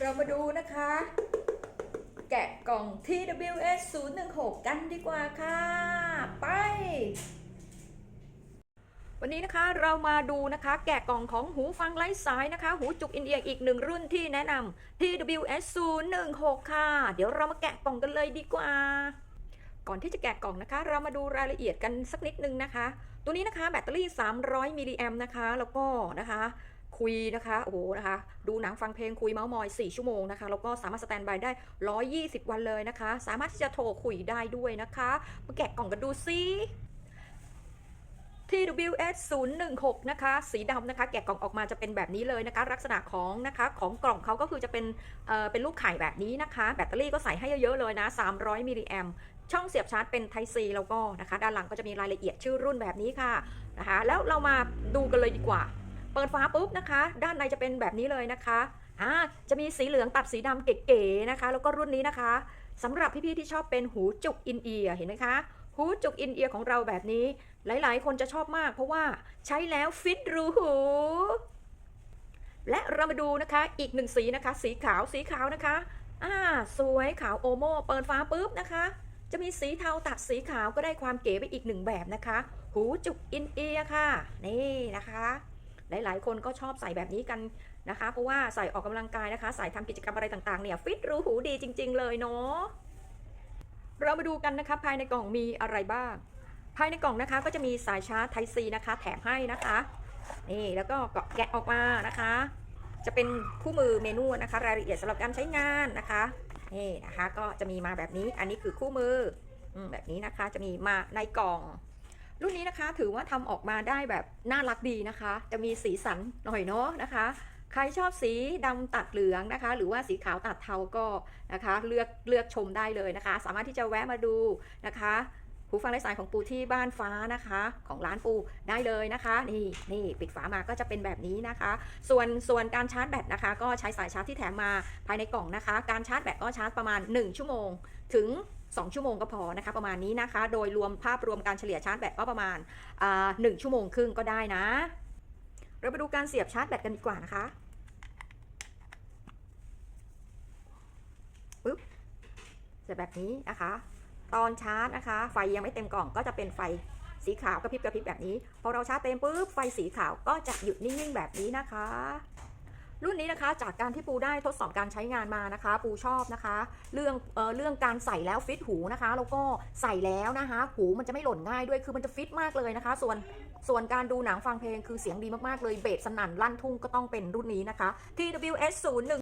เรามาดูนะคะ แกะกล่อง TWS 016 กันดีกว่าค่ะ ไป วันนี้นะคะเรามาดูนะคะ แกะกล่องของหูฟังไร้สายนะคะ หูจุกอินเดียอีกหนึ่งรุ่นที่แนะนำ TWS 016 ค่ะ เดี๋ยวเรามาแกะกล่องกันเลยดีกว่าก่อนที่จะแกะกล่องนะคะ เรามาดูรายละเอียดกันสักนิดนึงนะคะ ตัวนี้นะคะแบตเตอรี่ 300 มิลลิแอมนะคะ แล้วก็นะคะ คุยนะคะโอ้โหนะคะดูหนังฟังเพลงคุยเมาส์มอย 4 ชั่วโมงนะคะแล้วก็สามารถสแตนบายได้ 120 วันเลยนะคะ สามารถที่จะโทรคุยได้ด้วยนะคะมาแกะกล่องกันดูซิ TWS 016นะคะ สีดำนะคะ แกะกล่องออกมาจะเป็นแบบนี้เลยนะคะ ลักษณะของนะคะของกล่องเขาก็คือจะเป็นเอ่อเป็นรูปไข่แบบนี้นะคะ แบตเตอรี่ก็ใส่ให้เยอะๆเลยนะ 300มิลลิแอมช่องเสียบชาร์จเป็น Type C แล้วก็นะคะ ด้านหลังก็จะมีรายละเอียดชื่อรุ่นแบบนี้ค่ะนะคะ แล้วเรามาดูกันเลยดีกว่า เปิดฝาปุ๊บนะคะ ด้านในจะเป็นแบบนี้เลยนะคะอ่าจะมีสีเหลืองตัดสีดำเก๋ๆนะคะ แล้วก็รุ่นนี้นะคะสำหรับพี่ๆที่ชอบเป็นหูจุกอินเอียร์เห็นไหมคะหูจุกอินเอียร์ของเราแบบนี้ หลายๆ คนจะชอบมาก เพราะว่าใช้แล้วฟิตรูหูและเรามาดูนะคะอีกหนึ่งสีนะคะ สีขาวสีขาวนะคะอ่าสวยขาวโอโมเปิดฝาปุ๊บนะคะ จะมีสีเทาตัดสีขาวก็ได้ความเก๋ไปอีกหนึ่งแบบนะคะ หูจุกอินเอียร์ค่ะ นี่นะคะ หลายๆ คนก็ชอบใส่แบบนี้กันนะคะ เพราะว่าใส่ออกกำลังกายนะคะใส่ทำกิจกรรมอะไรต่างๆเนี่ยฟิตรูหูดีจริง ๆ เลยเนาะเรามาดูกันนะคะภายในกล่องมีอะไรบ้าง ภายในกล่องนะคะก็จะมีสายชาร์จ Type C นะคะ แถมให้นะคะนี่แล้วก็แกะออกมานะคะ จะเป็นคู่มือเมนูนะคะ รายละเอียดสำหรับการใช้งานนะคะนี่นะคะก็จะมีมาแบบนี้อันนี้คือคู่มือแบบนี้นะคะจะมีมาในกล่อง รุ่นนี้นะคะถือว่าทำออกมาได้แบบน่ารักดีนะคะ จะมีสีสันหน่อยเนาะนะคะ ใครชอบสีดำตัดเหลืองนะคะ หรือว่าสีขาวตัดเทาก็นะคะ เลือกเลือกชมได้เลยนะคะ สามารถที่จะแวะมาดูนะคะหูฟังไร้สายของปูที่บ้านฟ้านะคะ ของร้านปูได้เลยนะคะ นี่นี่ปิดฝามาก็จะเป็นแบบนี้นะคะ ส่วนส่วนการชาร์จแบตนะคะ ก็ใช้สายชาร์จที่แถมมาภายในกล่องนะคะ การชาร์จแบตก็ชาร์จประมาณ 1 ชั่วโมง ถึง 2 ชั่วโมงก็พอนะคะประมาณนี้นะคะ โดยรวมภาพรวมการเฉลี่ยชาร์จแบตก็ประมาณหนึ่งชั่วโมงครึ่งก็ได้นะ เราไปดูการเสียบชาร์จแบตกันดีกว่านะคะปึ๊บเสร็จแบบนี้นะคะ ตอนชาร์จนะคะ ไฟยังไม่เต็มกล่องก็จะเป็นไฟสีขาวกระพริบกระพริบแบบนี้ พอเราชาร์จเต็มปุ๊บไฟสีขาวก็จะหยุดนิ่งๆแบบนี้นะคะ รุ่นนี้นะคะจากการที่ปูได้ทดสอบการใช้งานมานะคะ ปูชอบนะคะ เรื่องเออเรื่องการใส่แล้วฟิตหูนะคะแล้วก็ใส่แล้วนะคะ หูมันจะไม่หล่นง่ายด้วยคือมันจะฟิตมากเลยนะคะ ส่วนส่วนการดูหนังฟังเพลงคือเสียงดีมากๆเลยเบสสนั่นลั่นทุ่งก็ต้องเป็นรุ่นนี้นะคะ TWS 0 1